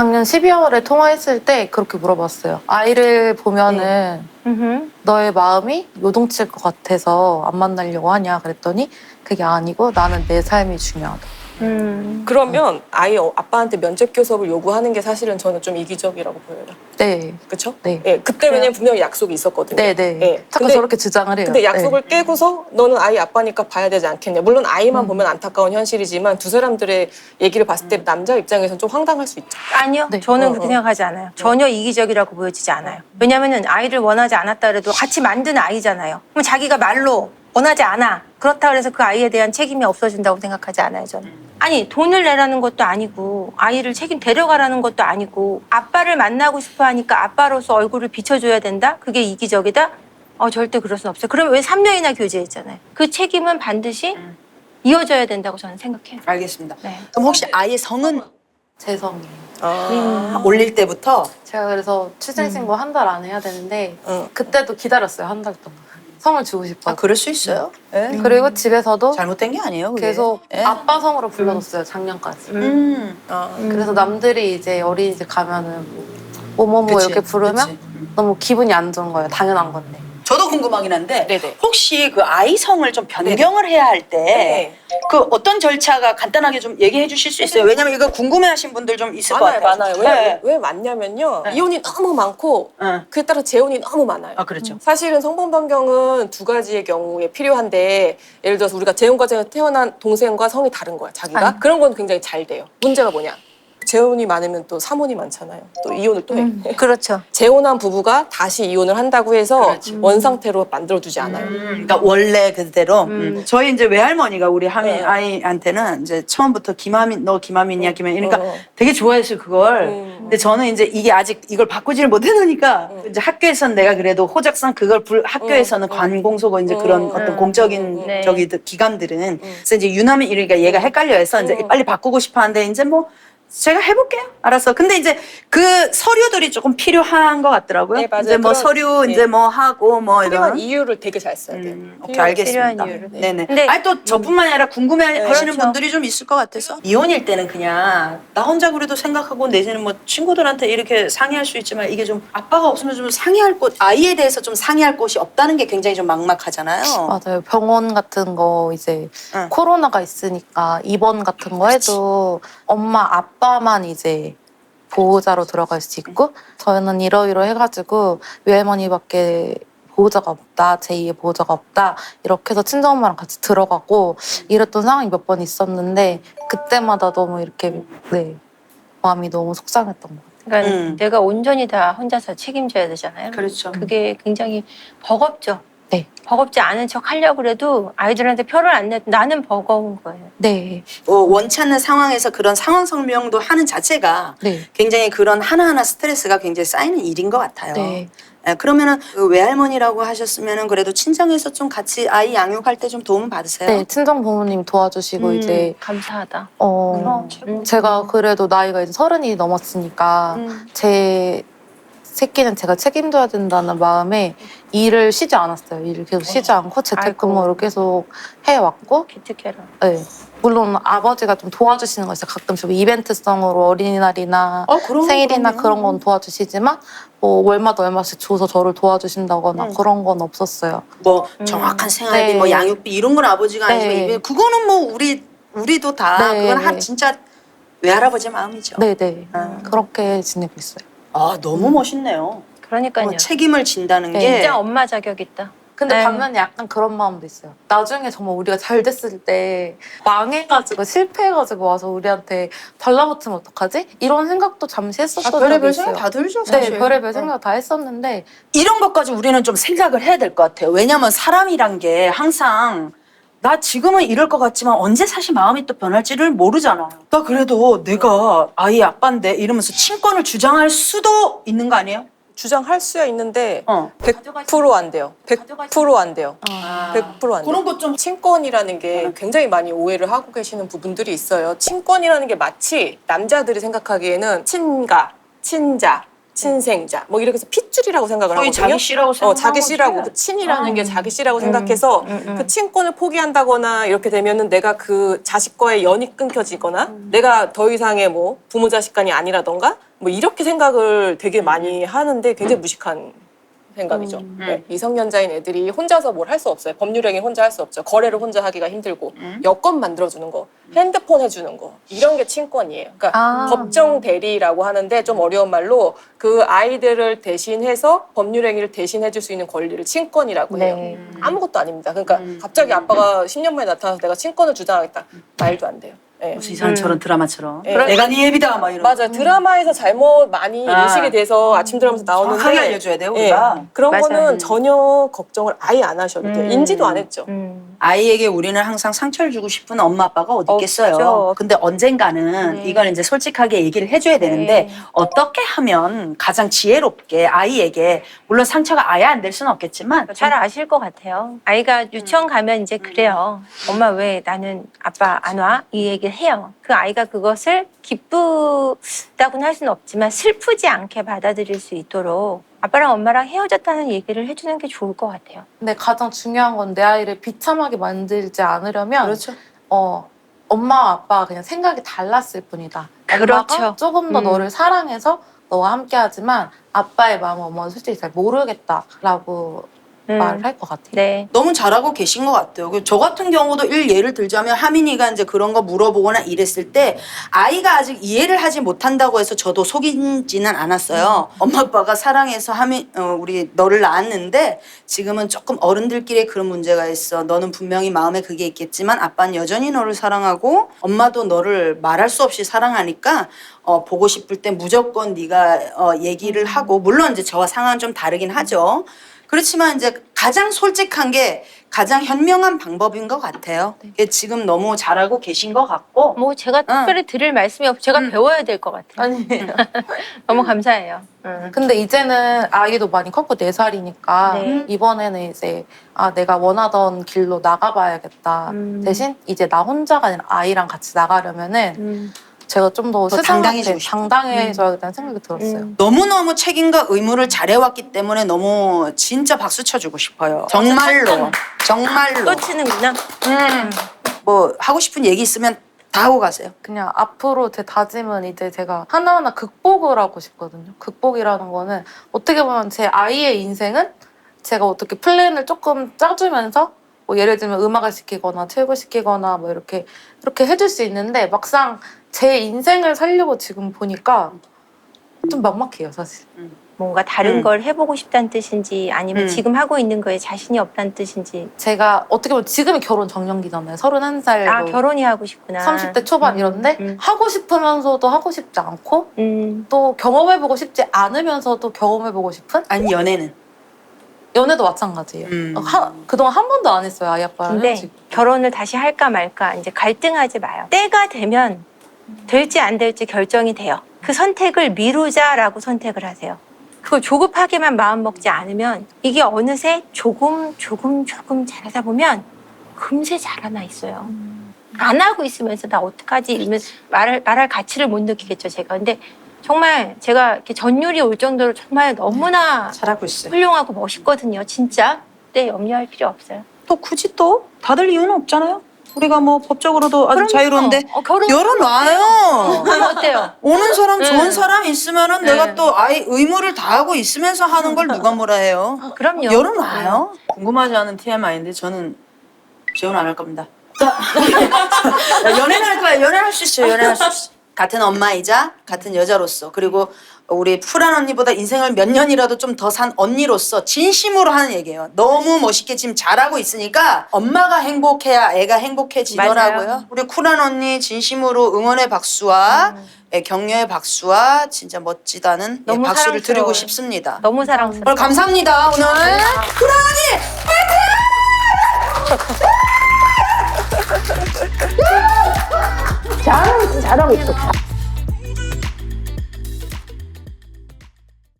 작년 12월에 통화했을 때 그렇게 물어봤어요. 아이를 보면은 음흠. 너의 마음이 요동칠 것 같아서 안 만나려고 하냐 그랬더니 그게 아니고 나는 내 삶이 중요하다. 음. 그러면 아이 어- 아빠한테 면접 교섭을 요구하는 게 사실은 저는 좀 이기적이라고 보여요. 네, 그렇죠? 네, 예, 그때 왜냐면 분명히 약속이 있었거든요. 네, 네. 예. 자꾸 근데- 저렇게 주장을 해요. 근데 약속을 네. 깨고서 너는 아이 아빠니까 봐야 되지 않겠냐. 물론 아이만 음. 보면 안타까운 현실이지만 두 사람들의 얘기를 봤을 때 남자 입장에서는 좀 황당할 수 있죠. 아니요. 네. 저는 어, 그렇게 어. 생각하지 않아요. 전혀 이기적이라고 보여지지 않아요. 왜냐면은 아이를 원하지 않았다 그래도 같이 만든 아이잖아요. 그럼 자기가 말로 원하지 않아. 그렇다 그래서 그 아이에 대한 책임이 없어진다고 생각하지 않아요, 저는. 아니, 돈을 내라는 것도 아니고, 아이를 책임 데려가라는 것도 아니고, 아빠를 만나고 싶어 하니까 아빠로서 얼굴을 비춰줘야 된다? 그게 이기적이다? 어, 절대 그럴 순 없어요. 그러면 왜 3년이나 교제했잖아요. 그 책임은 반드시 이어져야 된다고 저는 생각해요. 알겠습니다. 네. 그럼 혹시 아이의 성은 재성이에요. 아, 올릴 때부터 제가 그래서 출생신고 한 달 안에 해야 되는데 응. 그때도 기다렸어요 한 달 동안. 성을 주고 싶어. 아 그럴 수 있어요. 예. 그리고 집에서도 잘못된 게 아니에요. 그게. 계속 예. 아빠 성으로 불러줬어요 작년까지. 음. 아. 그래서 남들이 이제 어린이집 가면은 뭐 뭐뭐 그치, 이렇게 부르면 그치. 음. 너무 기분이 안 좋은 거예요. 당연한 건데. 저도 궁금하긴 한데 네네. 혹시 그 아이 성을 좀 변경을 해야 할 때 그 네. 어떤 절차가 간단하게 좀 얘기해 주실 수 있어요? 왜냐면 이거 궁금해하신 분들 좀 있을 많아요, 것 같아요. 많아요. 왜, 네. 왜 많냐면요. 네. 이혼이 너무 많고 응. 그에 따라 재혼이 너무 많아요. 아 그렇죠. 사실은 성분 변경은 두 가지의 경우에 필요한데 예를 들어서 우리가 재혼 과정에서 태어난 동생과 성이 다른 거야 자기가 아니. 그런 건 굉장히 잘 돼요 문제가 뭐냐 재혼이 많으면 또 사혼이 많잖아요 또 이혼을 또해 그렇죠. 재혼한 부부가 다시 이혼을 한다고 해서 그렇지. 원 상태로 만들어두지 않아요 음, 그러니까 원래 그대로. 음. 음. 저희 이제 외할머니가 우리 하민 네. 아이한테는 이제 처음부터 김하민 너 김하민이야 김하민 그러니까 어. 되게 좋아했어요 그걸. 음. 근데 저는 이제 이게 아직 이걸 바꾸지를 못해놓으니까 음. 이제 학교에서는 내가 그래도 호적상 그걸 불, 학교에서는 음. 관공서고 이제 음. 그런 음. 어떤 공적인 네. 저기 기관들은 그래서 이제 유남이 이러니까 얘가 헷갈려해서 이제 음. 빨리 바꾸고 싶어하는데 이제 뭐. 제가 해볼게요. 알았어. 근데 이제 그 서류들이 조금 필요한 것 같더라고요. 네, 맞아요. 이제 뭐 그런- 서류 네. 이제 뭐 하고 뭐 필요한 이런. 이유를 되게 잘 써야 돼요 음, 오케이 필요한- 알겠습니다. 필요한 이유를. 네네. 근데- 아니 또 저뿐만 아니라 궁금해 네. 하시는 그렇죠. 분들이 좀 있을 것 같아서 이혼일 때는 그냥 나 혼자 그래도 생각하고 내지는 뭐 친구들한테 이렇게 상의할 수 있지만 이게 좀 아빠가 없으면 좀 상의할 곳 아이에 대해서 좀 상의할 곳이 없다는 게 굉장히 좀 막막하잖아요. 맞아요. 병원 같은 거 이제 응. 코로나가 있으니까 입원 같은 거 해도 엄마 아빠 만 이제 보호자로 들어갈 수 있고 저는 이러이러 해가지고 외할머니밖에 보호자가 없다, 제2의 보호자가 없다 이렇게 해서 친정엄마랑 같이 들어가고 이랬던 상황이 몇 번 있었는데 그때마다 너무 이렇게 네 마음이 너무 속상했던 것 같아요. 그러니까 음. 내가 온전히 다 혼자서 책임져야 되잖아요. 그렇죠. 그게 굉장히 버겁죠. 네. 버겁지 않은 척 하려고 그래도 아이들한테 표를 안 내. 나는 버거운 거예요. 네, 어, 원치 않는 상황에서 그런 상황 설명도 하는 자체가 네, 굉장히 그런 하나하나 스트레스가 굉장히 쌓이는 일인 것 같아요. 네. 예, 그러면은 그 외할머니라고 하셨으면은 그래도 친정에서 좀 같이 아이 양육할 때 좀 도움 받으세요. 네, 친정 부모님 도와주시고 음. 이제 감사하다. 어 음. 제가 그래도 나이가 이제 서른이 넘었으니까 음. 제 새끼는 제가 책임져야 된다는 마음에 일을 쉬지 않았어요. 일을 계속 쉬지 않고 재택근무를 계속 해왔고, 기특해라. 네. 물론 아버지가 좀 도와주시는 거 있어요. 가끔씩 뭐 이벤트성으로 어린이날이나 어, 그럼, 생일이나 그럼요. 그런 건 도와주시지만 뭐 월마다 얼마씩 줘서 저를 도와주신다거나 음. 그런 건 없었어요. 뭐 음. 정확한 생활비, 네. 뭐 양육비 이런 건 아버지가 네. 아니지만 이게 그거는 뭐 우리 우리도 다 네. 그건 한 진짜 외할아버지 마음이죠. 네네. 음. 그렇게 지내고 있어요. 아 너무 멋있네요. 그러니까요. 뭐 책임을 진다는 네, 게 진짜 엄마 자격 있다. 근데 네. 반면에 약간 그런 마음도 있어요. 나중에 정말 우리가 잘 됐을 때 망해가지고 실패해가지고 와서 우리한테 달라붙으면 어떡하지? 이런 생각도 잠시 했었던 적이 아, 별의별 있어요. 생각 다 들죠 네, 사실. 별의별 어. 생각 다 했었는데 이런 것까지 우리는 좀 생각을 해야 될 것 같아요. 왜냐면 사람이란 게 항상 나 지금은 이럴 것 같지만 언제 사실 마음이 또 변할지를 모르잖아요. 나 그래도 내가 아이 아빠인데 이러면서 친권을 주장할 수도 있는 거 아니에요? 주장할 수야 있는데 어. 100%안 돼요 100%안 돼요 아. 100%안 돼요 그런 것 좀 친권이라는 게 굉장히 많이 오해를 하고 계시는 부분들이 있어요. 친권이라는 게 마치 남자들이 생각하기에는 친가, 친자, 친생자 뭐 이렇게 해서 핏줄이라고 생각을 거의 하거든요. 자기 씨라고 어, 자기 씨라고 거지. 그 친이라는 아. 게 자기 씨라고 생각해서 음, 음. 그 친권을 포기한다거나 이렇게 되면은 내가 그 자식과의 연이 끊겨지거나 음. 내가 더 이상의 뭐 부모 자식 간이 아니라던가 뭐 이렇게 생각을 되게 많이 하는데 굉장히 무식한 생각이죠. 음. 네, 미성년자인 애들이 혼자서 뭘 할 수 없어요. 법률행위 혼자 할 수 없죠. 거래를 혼자 하기가 힘들고 음. 여권 만들어주는 거, 핸드폰 해주는 거 이런 게 친권이에요. 그러니까 아. 법정 대리라고 하는데 좀 어려운 말로 그 아이들을 대신해서 법률행위를 대신해줄 수 있는 권리를 친권이라고 해요. 네. 아무것도 아닙니다. 그러니까 음. 갑자기 아빠가 10년 만에 나타나서 내가 친권을 주장하겠다. 말도 안 돼요. 네. 무슨 이상한 저런 드라마처럼 예. 내가 네 애비다 막 이런 맞아요. 드라마에서 잘못 많이 아. 인식이 돼서 아침 드라마에서 나오는데 정확하게 알려줘야 돼요 예, 우리가 그런 맞아요. 거는 전혀 걱정을 아예 안 하셔도 돼요. 음. 인지도 안 했죠. 음. 아이에게 우리는 항상 상처를 주고 싶은 엄마 아빠가 어디 있겠어요. 없죠. 근데 언젠가는 네. 이걸 이제 솔직하게 얘기를 해줘야 되는데 네. 어떻게 하면 가장 지혜롭게 아이에게 물론 상처가 아예 안 될 수는 없겠지만 잘 아실 것 같아요. 아이가 유치원 가면 이제 그래요. 엄마 왜 나는 아빠 안 와? 이 얘기 를 해요. 그 아이가 그것을 기쁘다고는 할 수는 없지만 슬프지 않게 받아들일 수 있도록 아빠랑 엄마랑 헤어졌다는 얘기를 해주는 게 좋을 것 같아요. 근데 가장 중요한 건 내 아이를 비참하게 만들지 않으려면 그렇죠. 어 엄마 아빠가 그냥 생각이 달랐을 뿐이다. 엄마가 그렇죠. 조금 더 음. 너를 사랑해서 너와 함께하지만 아빠의 마음은 엄마는 솔직히 잘 모르겠다라고 음. 말을 할 것 같아요. 네. 너무 잘하고 계신 것 같아요. 그저 같은 경우도 일 예를 들자면 하민이가 이제 그런 거 물어보거나 이랬을 때 아이가 아직 이해를 하지 못한다고 해서 저도 속이지는 않았어요. 엄마 아빠가 사랑해서 하민 어, 우리 너를 낳았는데 지금은 조금 어른들끼리 그런 문제가 있어. 너는 분명히 마음에 그게 있겠지만 아빠는 여전히 너를 사랑하고 엄마도 너를 말할 수 없이 사랑하니까 어, 보고 싶을 때 무조건 네가 어, 얘기를 하고 물론 이제 저와 상황은 좀 다르긴 하죠. 그렇지만 이제 가장 솔직한 게 가장 현명한 방법인 것 같아요. 이게 지금 너무 잘하고 계신 것 같고 뭐 제가 특별히 드릴 말씀이 없고 제가 음. 배워야 될 것 같아요. 아니에요. 너무 감사해요. 음. 근데 이제는 아이도 많이 컸고 네살이니까 네. 이번에는 이제 아 내가 원하던 길로 나가봐야겠다. 음. 대신 이제 나 혼자가 아니라 아이랑 같이 나가려면은 음. 제가 좀더더 세상한테 당당해지고 싶다. 당당해져야겠다는 생각이 들었어요. 음. 너무너무 책임과 의무를 잘해왔기 때문에 너무 진짜 박수 쳐주고 싶어요. 정말로 정말로 또 치는구나. 음. 뭐 하고 싶은 얘기 있으면 다 하고 가세요. 그냥 앞으로 제 다짐은 이제 제가 하나하나 극복을 하고 싶거든요. 극복이라는 거는 어떻게 보면 제 아이의 인생은 제가 어떻게 플랜을 조금 짜주면서 뭐 예를 들면 음악을 시키거나 체육을 시키거나 뭐 이렇게 이렇게 해줄 수 있는데 막상 제 인생을 살려고 지금 보니까 좀 막막해요 사실. 뭔가 다른 음. 걸 해보고 싶다는 뜻인지 아니면 음. 지금 하고 있는 거에 자신이 없다는 뜻인지. 제가 어떻게 보면 지금이 결혼 정년기잖아요. 31살 아 뭐 결혼이 하고 싶구나. 30대 초반 음, 이런데 음. 하고 싶으면서도 하고 싶지 않고 음. 또 경험해보고 싶지 않으면서도 경험해보고 싶은 아니 연애는 연애도 마찬가지예요. 음. 하- 그동안 한 번도 안 했어요 아이 아빠랑 근데 헤어지고. 결혼을 다시 할까 말까 이제 갈등하지 마요. 때가 되면 될지 안 될지 결정이 돼요. 그 선택을 미루자라고 선택을 하세요. 그걸 조급하게만 마음 먹지 않으면 이게 어느새 조금 조금 조금 자라다 보면 금세 자라나 있어요. 안 하고 있으면서 나 어떡하지 이러면 말할 말할 가치를 못 느끼겠죠 제가. 근데 정말 제가 이렇게 전율이 올 정도로 정말 너무나 잘하고 있어요. 훌륭하고 멋있거든요 진짜. 네 염려할 필요 없어요. 또 굳이 또 다들 이유는 없잖아요. 우리가 뭐 법적으로도 아주 그럼요. 자유로운데 어, 결혼 열어놔요. 그럼 어때요? 오는 사람 네. 좋은 사람 있으면은 네. 내가 또 아이 의무를 다하고 있으면서 하는 걸 누가 뭐라 해요? 그럼요. 열어놔요. 궁금하지 않은 TMI인데 저는 재혼 안 할 겁니다. 자, 연애는 할 거야. 연애는 할수 있어요. 연애는 할수 있어. 같은 엄마이자 같은 여자로서 그리고 우리 푸란 언니보다 인생을 몇 년이라도 좀 더 산 언니로서 진심으로 하는 얘기예요. 너무 멋있게 지금 잘하고 있으니까 엄마가 행복해야 애가 행복해지더라고요. 맞아요. 우리 쿨한 언니 진심으로 응원의 박수와 예, 격려의 박수와 진짜 멋지다는 예, 너무 박수를 드리고 사랑스러워요. 싶습니다. 너무 사랑스러워. 오늘 감사합니다. 오늘 쿨한 언니 파이팅! 잘하고 있어.